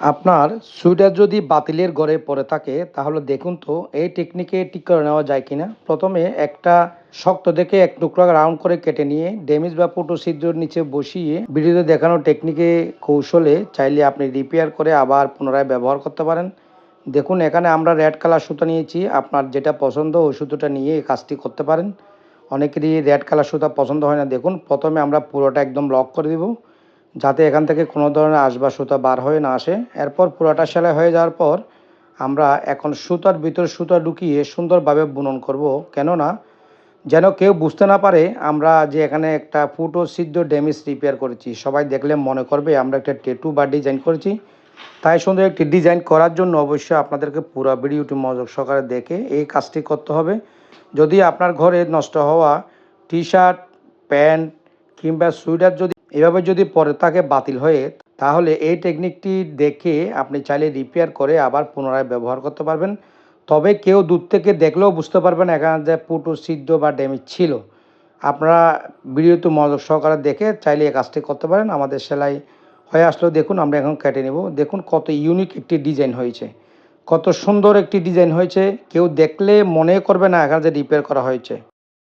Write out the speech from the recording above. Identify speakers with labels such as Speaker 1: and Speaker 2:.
Speaker 1: আপনার সুইটার যদি বাতিলের ঘরে পড়ে থাকে, তাহলে দেখুন তো, এই টেকনিকে ঠিক করে নেওয়া যায় কিনা। প্রথমে একটা শক্ত দেখে এক টুকরা রাউন্ড করে কেটে নিয়ে ড্যামেজ বা ফুটো ছিদ্রর নিচে বসিয়ে ভিডিওতে দেখানো টেকনিকে কৌশলে চাইলে আপনি রিপেয়ার করে আবার পুনরায় ব্যবহার করতে পারেন। দেখুন, এখানে আমরা রেড কালার সুতো নিয়েছি, আপনার যেটা পছন্দ ওই সুতোটা নিয়ে এই কাজটি করতে পারেন। অনেকেরই রেড কালার সুতা পছন্দ হয় না। দেখুন, প্রথমে আমরা পুরোটা একদম লক করে দিব। যাতে এখান থেকে কোনো ধরনের আসবা সুতা বার হয়ে না আসে। এরপর পুরোটা সেলাই হয়ে যাওয়ার পর আমরা এখন সুতার ভিতর সুতা ঢুকিয়ে সুন্দরভাবে বুনন করব। কেননা যেন কেউ বুঝতে না পারে আমরা যে এখানে একটা ফুটো সিদ্ধ ড্যামেজ রিপেয়ার করেছি। সবাই দেখলে মনে করবে আমরা একটা টেটু বা ডিজাইন করেছি। তাই সুন্দর একটি ডিজাইন করার জন্য অবশ্যই আপনাদেরকে পুরো ভিডিওটি মনোযোগ সহকারে দেখে এই কাজটি করতে হবে। যদি আপনার ঘরে নষ্ট হওয়া টি শার্ট প্যান্ট কিংবা সুইটার যদি এভাবে যদি পরে থাকে বাতিল হয়ে, তাহলে এই টেকনিকটি দেখে আপনি চাইলে রিপেয়ার করে আবার পুনরায় ব্যবহার করতে পারবেন। তবে কেউ দূর থেকে দেখলেও বুঝতে পারবেন এখানে যে পুটু সিদ্ধ বা ড্যামেজ ছিল। আপনারা ভিডিওতে মনোযোগ সহকারে দেখে চাইলে এই কাজটি করতে পারেন। আমাদের সেলাই হয়ে আসলেও দেখুন, আমরা এখন কেটে নেব। দেখুন, কত ইউনিক একটি ডিজাইন হয়েছে। কত সুন্দর একটি ডিজাইন হয়েছে। কেউ দেখলে মনে করবে না এখানে যে রিপেয়ার করা হয়েছে।